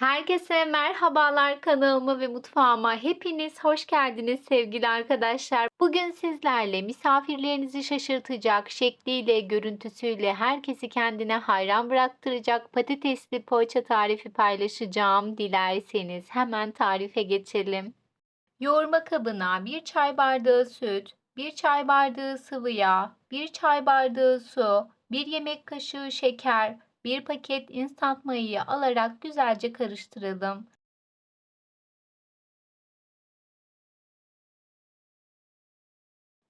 Herkese merhabalar kanalıma ve mutfağıma hepiniz hoş geldiniz sevgili arkadaşlar. Bugün sizlerle misafirlerinizi şaşırtacak şekliyle, görüntüsüyle herkesi kendine hayran bıraktıracak patatesli poğaça tarifi paylaşacağım. Dilerseniz hemen tarife geçelim. Yoğurma kabına 1 çay bardağı süt, 1 çay bardağı sıvı yağ, 1 çay bardağı su, 1 yemek kaşığı şeker, 1 paket instant mayayı alarak güzelce karıştıralım.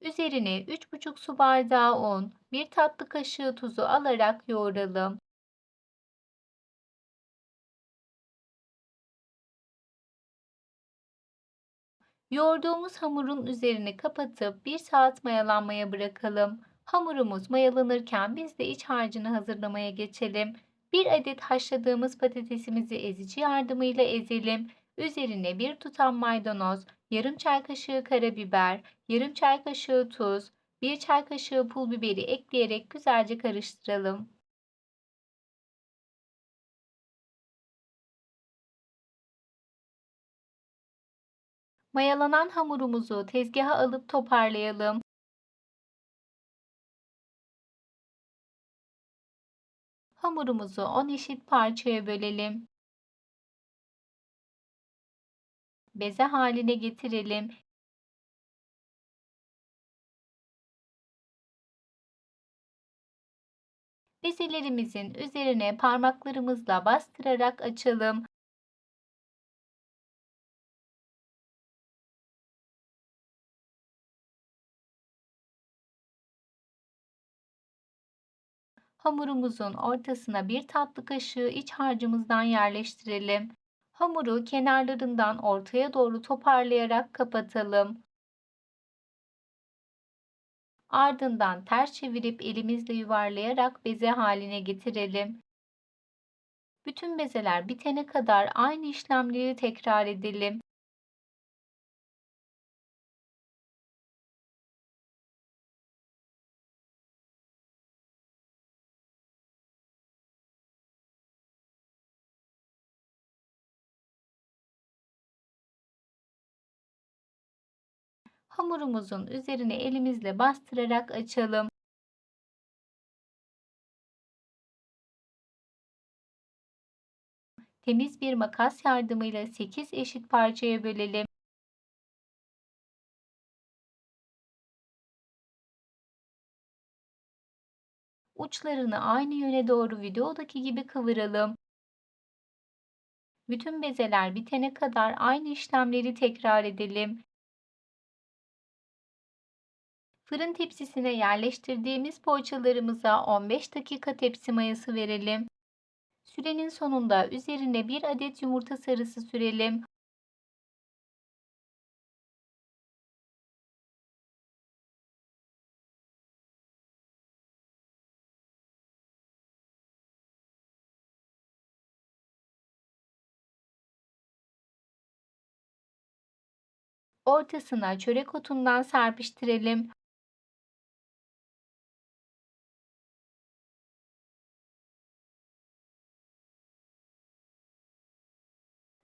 Üzerine 3,5 su bardağı un, 1 tatlı kaşığı tuzu alarak yoğuralım. Yoğurduğumuz hamurun üzerini kapatıp 1 saat mayalanmaya bırakalım. Hamurumuz mayalanırken biz de iç harcını hazırlamaya geçelim. 1 adet haşladığımız patatesimizi ezici yardımıyla ezelim. Üzerine 1 tutam maydanoz, yarım çay kaşığı karabiber, yarım çay kaşığı tuz, 1 çay kaşığı pul biberi ekleyerek güzelce karıştıralım. Mayalanan hamurumuzu tezgaha alıp toparlayalım. Hamurumuzu 10 eşit parçaya bölelim. Beze haline getirelim. Bezelerimizin üzerine parmaklarımızla bastırarak açalım. Hamurumuzun ortasına bir tatlı kaşığı iç harcımızdan yerleştirelim. Hamuru kenarlarından ortaya doğru toparlayarak kapatalım. Ardından ters çevirip elimizle yuvarlayarak beze haline getirelim. Bütün bezeler bitene kadar aynı işlemleri tekrar edelim. Hamurumuzun üzerine elimizle bastırarak açalım. Temiz bir makas yardımıyla 8 eşit parçaya bölelim. Uçlarını aynı yöne doğru videodaki gibi kıvıralım. Bütün bezeler bitene kadar aynı işlemleri tekrar edelim. Fırın tepsisine yerleştirdiğimiz poğaçalarımıza 15 dakika tepsi mayası verelim. Sürenin sonunda üzerine 1 adet yumurta sarısı sürelim. Ortasına çörek otundan serpiştirelim.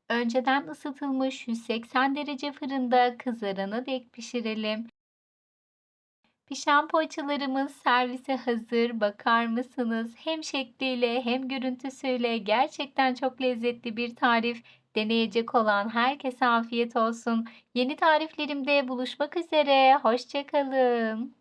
Önceden ısıtılmış 180 derece fırında kızarana dek pişirelim. Pişen poğaçalarımız servise hazır. Bakar mısınız? Hem şekliyle hem görüntüsüyle gerçekten çok lezzetli bir tarif. Deneyecek olan herkese afiyet olsun. Yeni tariflerimde buluşmak üzere. Hoşçakalın.